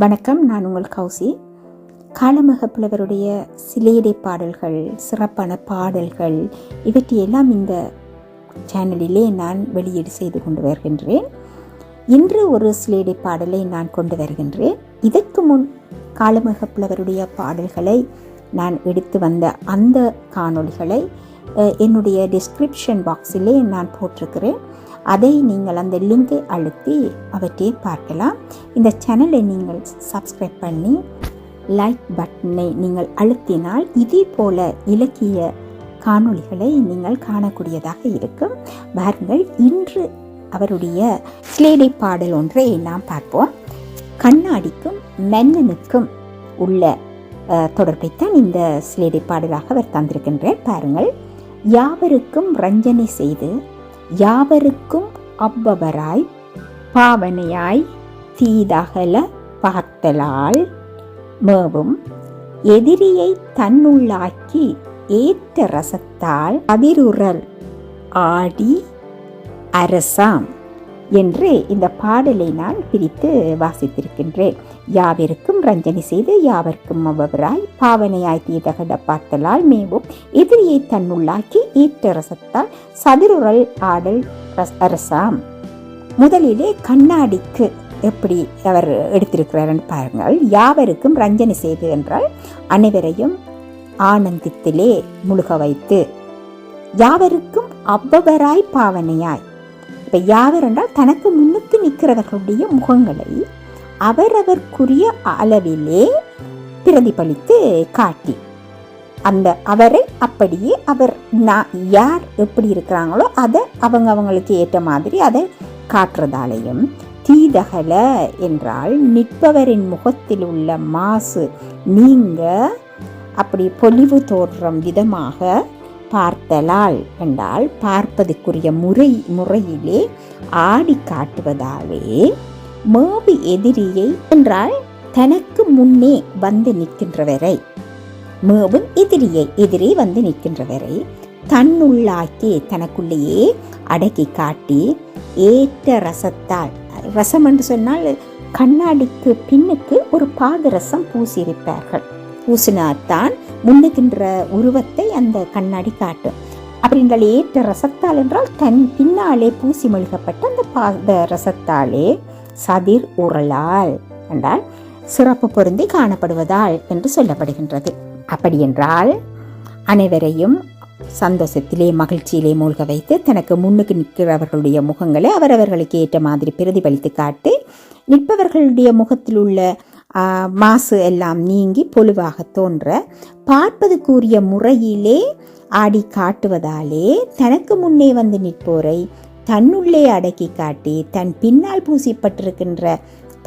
வணக்கம் நான் உங்கள் கௌசி. காலமக புலவருடைய சிலேடை பாடல்கள் சிறப்பான பாடல்கள் இவற்றையெல்லாம் இந்த சேனலிலே நான் வெளியீடு செய்து கொண்டு வருகின்றேன். இன்று ஒரு சிலேடை பாடலை நான் கொண்டு வருகின்றேன். இதற்கு முன் காலமக புலவருடைய பாடல்களை நான் எடுத்து வந்த அந்த காணொளிகளை என்னுடைய டிஸ்கிரிப்ஷன் பாக்ஸிலே நான் போட்டிருக்கிறேன். அதை நீங்கள் அந்த லிங்கை அழுத்தி அவற்றை பார்க்கலாம். இந்த சேனலை நீங்கள் சப்ஸ்கிரைப் பண்ணி லைக் பட்டனை நீங்கள் அழுத்தினால் இதே போல இலக்கிய காணொளிகளை நீங்கள் காணக்கூடியதாக இருக்கும். பாருங்கள் இன்று அவருடைய சிலேடை பாடல் ஒன்றை நாம் பார்ப்போம். கண்ணாடிக்கும் மன்னனுக்கும் உள்ள தொடர்பைத்தான் இந்த சிலேடை பாடலாக அவர் தந்திருக்கின்றார். பாருங்கள் யாவருக்கும் ரஞ்சனை செய்து யாவருக்கும் அவ்வவராய் பாவனையாய் தீதகல பார்த்தலால் மேவும் எதிரியை தன்னுள்ளாக்கி ஏற்ற ரசத்தால் அதிருறல் ஆடி அரசாம் என்று இந்த பாடலை நான் பிரித்து வாசித்திருக்கின்றேன். யாவருக்கும் ரஞ்சனை செய்து யாவர்க்கும் அவ்வவராய் பாவனையாய் தீதகட பார்த்தலால் மேவும் எதிரியை தன்னுள்ளாக்கி ஏற்ற ரசத்தால் சதிருரல் ஆடல் அரசாம் முதலிலே கண்ணாடிக்கு எப்படி அவர் எடுத்திருக்கிறாருன்னு பாருங்கள். யாவருக்கும் ரஞ்சனை செய்து என்றால் அனைவரையும் ஆனந்தத்திலே முழுக வைத்து யாவருக்கும் அவ்வவராய் பாவனையாய். இப்போ யாவர் என்றால் தனக்கு முன்னுக்கு நிற்கிறவர்களுடைய முகங்களை அவரவர்க்குரிய அளவிலே பிரதிபலித்து காட்டி அந்த அவரை அப்படியே அவர் நான் யார் எப்படி இருக்கிறாங்களோ அதை அவங்க அவங்களுக்கு ஏற்ற மாதிரி அதை காட்டுறதாலையும் தீதகல என்றால் நிற்பவரின் முகத்தில் உள்ள மாசு நீங்க அப்படி பொலிவு தோற்றம் விதமாக பார்த்தலால் என்றால் பார்ப்பதற்குரிய முறை முறையிலே ஆடி காட்டுவதாலே மேவு எதிரியை என்றால் தனக்கு முன்னே வந்து நிற்கின்றவரை மேவும் எதிரியை எதிரி வந்து நிற்கின்றவரை தன்னுள்ளாக்கி தனக்குள்ளேயே அடக்கி காட்டி ஏற்ற ரசத்தால் ரசம் என்று சொன்னால் கண்ணாடிக்கு பின்னுக்கு ஒரு பாதரசம் பூசியிருப்பார்கள். பூசினால்தான் முன்னுகின்ற உருவத்தை அந்த கண்ணாடி காட்டும். அப்படி என்றால் ஏற்ற ரசத்தால் என்றால் தன் பின்னாலே பூசி மெழுகப்பட்ட அந்த பாத ரசத்தாலே சதிர் உரலால் என்றால் சிறப்பு பொருந்தி காணப்படுவதால் என்று சொல்லப்படுகின்றது. அப்படியென்றால் அனைவரையும் சந்தோஷத்திலே மகிழ்ச்சியிலே மூழ்க வைத்து தனக்கு முன்னுக்கு நிற்கிறவர்களுடைய முகங்களை அவரவர்களுக்கு ஏற்ற மாதிரி பிரதிபலித்து காட்டி நிற்பவர்களுடைய முகத்தில் உள்ள மாசு எல்லாம் நீங்கி பொலிவாக தோன்ற பார்ப்பதுக்குரிய முறையிலே ஆடி காட்டுவதாலே தனக்கு முன்னே வந்து நிற்போரை தன்னுள்ளே அடக்கி காட்டி தன் பின்னால் பூசிப்பட்டிருக்கின்ற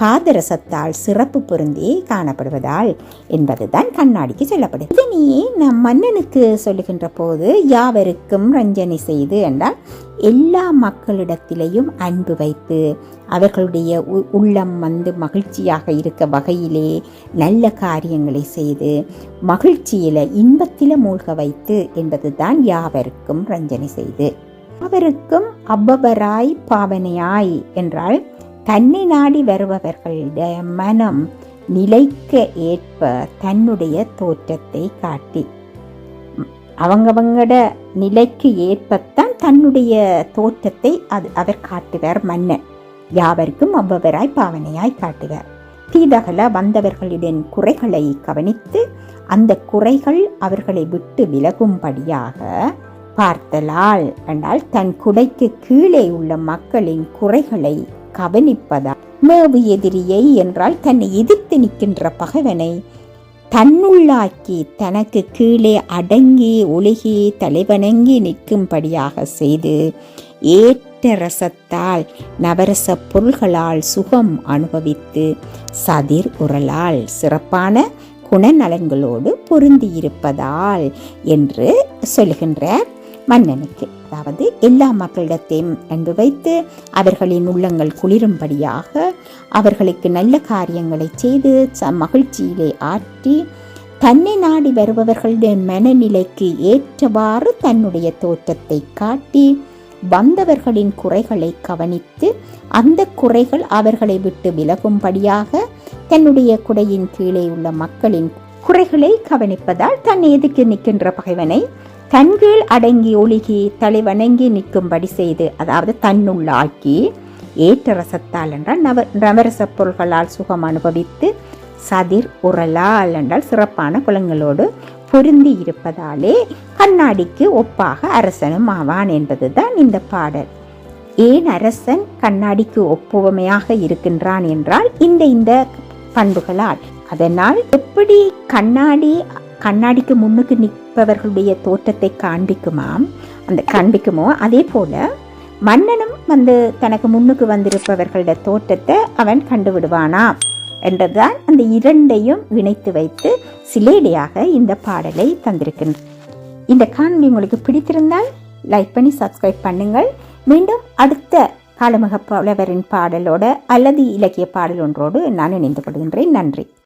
பாதரசத்தால் சிறப்பு பொருந்தி காணப்படுவதால் என்பதுதான் கண்ணாடிக்கு சொல்லப்படுது. இதனையே நம் மன்னனுக்கு சொல்லுகின்ற போது யாவருக்கும் ரஞ்சனை செய்து என்றால் எல்லா மக்களிடத்திலேயும் அன்பு வைத்து அவர்களுடைய உ- உள்ளம் வந்து மகிழ்ச்சியாக இருக்க வகையிலே நல்ல காரியங்களை செய்து மகிழ்ச்சியில இன்பத்தில மூழ்க வைத்து என்பதுதான் யாவருக்கும் ரஞ்சனை செய்து. அவருக்கும் அவ்வவராய் பாவனையாய் என்றால் தன்னை நாடி வருபவர்களுடைய மனம் நிலைக்க ஏற்ப தன்னுடைய தோற்றத்தை காட்டி. அவங்கவங்கட அவங்கவங்களோட நிலைக்கு ஏற்பத்தான் தன்னுடைய தோற்றத்தை அது அவர் காட்டுவார் மன்னன். யாவருக்கும் அவ்வவராய் பாவனையாய் காட்டுவார். தீதகல வந்தவர்களிடம் குறைகளை கவனித்து அந்த குறைகள் அவர்களை விட்டு விலகும்படியாக பார்த்தலால் என்றால் தன் குடைக்கு கீழே உள்ள மக்களின் குறைகளை கவனிப்பதால் மேவு எதிரியை என்றால் தன்னை எதிர்த்து நிற்கின்ற பகைவனை தன்னுள்ளாக்கி தனக்கு கீழே அடங்கி ஒழுகி தலைவணங்கி நிற்கும்படியாக செய்து ஏற்ற ரசத்தால் நவரச பொருள்களால் சுகம் அனுபவித்து சதிர் உரலால் சிறப்பான குணநலன்களோடு பொருந்தியிருப்பதால் என்று சொல்கின்றார். மன்னனுக்கு. அதாவது எல்லா மக்களிடத்தையும் அன்பு வைத்து அவர்களின் உள்ளங்கள் குளிரும்படியாக அவர்களுக்கு நல்ல காரியங்களை செய்து ச மகிழ்ச்சியிலே ஆற்றி தன்னை நாடி வருபவர்களுடைய மனநிலைக்கு ஏற்றவாறு தன்னுடைய தோற்றத்தை காட்டி வந்தவர்களின் குறைகளை கவனித்து அந்த குறைகள் அவர்களை விட்டு விலகும்படியாக தன்னுடைய குடையின் கீழே உள்ள மக்களின் குறைகளை கவனிப்பதால் தன் எதுக்கு நிற்கின்ற பகைவனை தன்கீழ் அடங்கி ஒழுகி தலைவணங்கி நிற்கும்படி செய்து அதாவது தன்னுள்ளாக்கி ஏற்ற ரசத்தால் என்றால் நவ நவரச பொருள்களால் சுகம் அனுபவித்து சதிர் உரலால் என்றால் சிறப்பான குலங்களோடு பொருந்தி இருப்பதாலே கண்ணாடிக்கு ஒப்பாக அரசனும் ஆவான் என்பதுதான் இந்த பாடல். ஏன் அரசன் கண்ணாடிக்கு ஒப்புவமையாக இருக்கின்றான் என்றால் இந்த இந்த பண்புகளால். அதனால் எப்படி கண்ணாடி கண்ணாடிக்கு முன்னுக்கு நிற்பவர்களுடைய தோற்றத்தை காண்பிக்குமாம். அந்த காண்பிக்குமோ? அதே போல மன்னனும் வந்து தனக்கு முன்னுக்கு வந்திருப்பவர்களோட தோற்றத்தை அவன் கண்டுவிடுவானாம் என்றுதான் அந்த இரண்டையும் இணைத்து வைத்து சிலேடையாக இந்த பாடலை தந்திருக்கின்றன இந்த காணொலி உங்களுக்கு பிடித்திருந்தால் லைக் பண்ணி சப்ஸ்கிரைப் பண்ணுங்கள். மீண்டும் அடுத்த காலமுக புலவரின் பாடலோடு அல்லது இலக்கிய பாடல் ஒன்றோடு நான் இணைந்து கொள்கின்றேன். நன்றி.